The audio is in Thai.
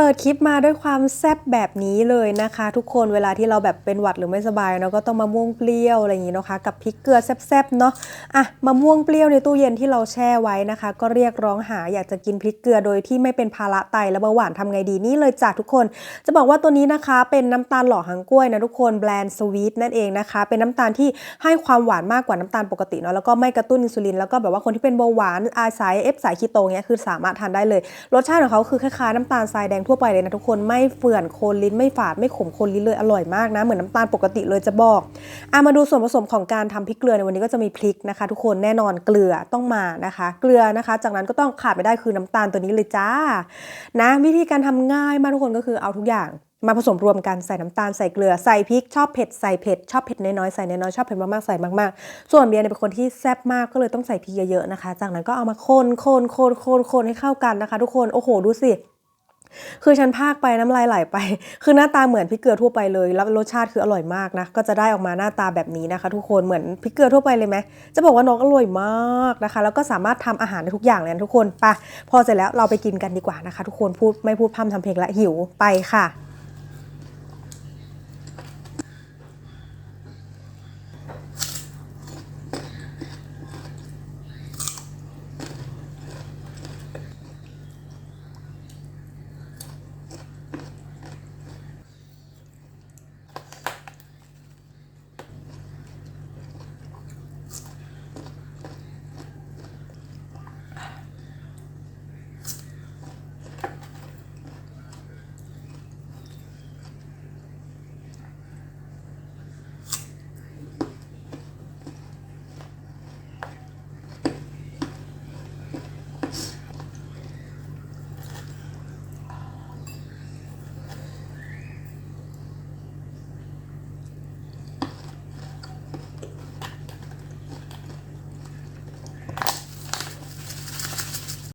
เปิดคลิปมาด้วยความแซ่บแบบนี้เลยนะคะ ทุกคนเวลาที่เราแบบเป็นหวัดหรือไม่สบายเนาะก็ต้องมะม่วงเปรี้ยวอะไรอย่างนี้นะคะ กับพริกเกลือแซ่บๆเนาะอะมะม่วงเปรี้ยวในตู้เย็นที่เราแช่ไว้นะคะ ก็เรียกร้องหาอยากจะกินพริกเกลือโดยที่ไม่เป็นภาระไตและเบาหวานทำไงดีนี่เลยจ้ะทุกคน จะบอกว่าตัวนี้นะคะเป็นน้ำตาลหล่อหางกล้วยนะทุกคนแบรนด์สวีทนั่นเองนะคะ เป็นน้ำตาลที่ให้ความหวานมากกว่าน้ำตาลปกติเนาะแล้วก็ไม่กระตุ้นอินซูลินแล้วก็แบบว่าคนที่เป็นเบาหวานอาสายเอฟสายคีโตเนี้ยคือสามารถทานได้เลย รสชาติของเขาคือคล้ายๆน้ำตาลทรายแดงทั่วไปเลยนะทุกคนไม่เฟื่อนโคนลิ้นไม่ฝาดไม่ขมโคนลิ้นเลยอร่อยมากนะเหมือนน้ำตาลปกติเลยจะบอกอามาดูส่วนผสมของการทำพริกเกลือในวันนี้ก็จะมีพริกนะคะ ทุกคนแน่นอนเกลือต้องมานะคะ เกลือนะคะ จากนั้นก็ต้องขาดไม่ได้คือน้ำตาลตัวนี้เลยจ้า นะวิธีการทำง่ายมากทุกคนก็คือเอาทุกอย่างมาผสมรวมกันใส่น้ำตาลใส่เกลือใส่พริกชอบเผ็ดใส่เผ็ดชอบเผ็ดน้อยๆใส่น้อยๆชอบเผ็ดมากๆใส่มากๆ ส่วนเบียร์เนี่ยเป็นคนที่แซ่บมากก็เลยต้องใส่พริกเยอะๆนะคะ จากนั้นก็เอามาคนคนคนคนคนให้เข้ากันนะคะ ทุกคนโอ้โหดูสิ คือฉันพากไปน้ำลายไหลไป คือหน้าตาเหมือนพริกเกลือทั่วไปเลย แล้วรสชาติคืออร่อยมากนะ ก็จะได้ออกมาหน้าตาแบบนี้นะคะ ทุกคน เหมือนพริกเกลือทั่วไปเลยไหม จะบอกว่าน้องอร่อยมากนะคะ แล้วก็สามารถทำอาหารได้ทุกอย่างเลยนะทุกคน ไป พอเสร็จแล้วเราไปกินกันดีกว่านะคะ ทุกคน พูดไม่พูดพร่ำทำเพลงละหิว ไปค่ะ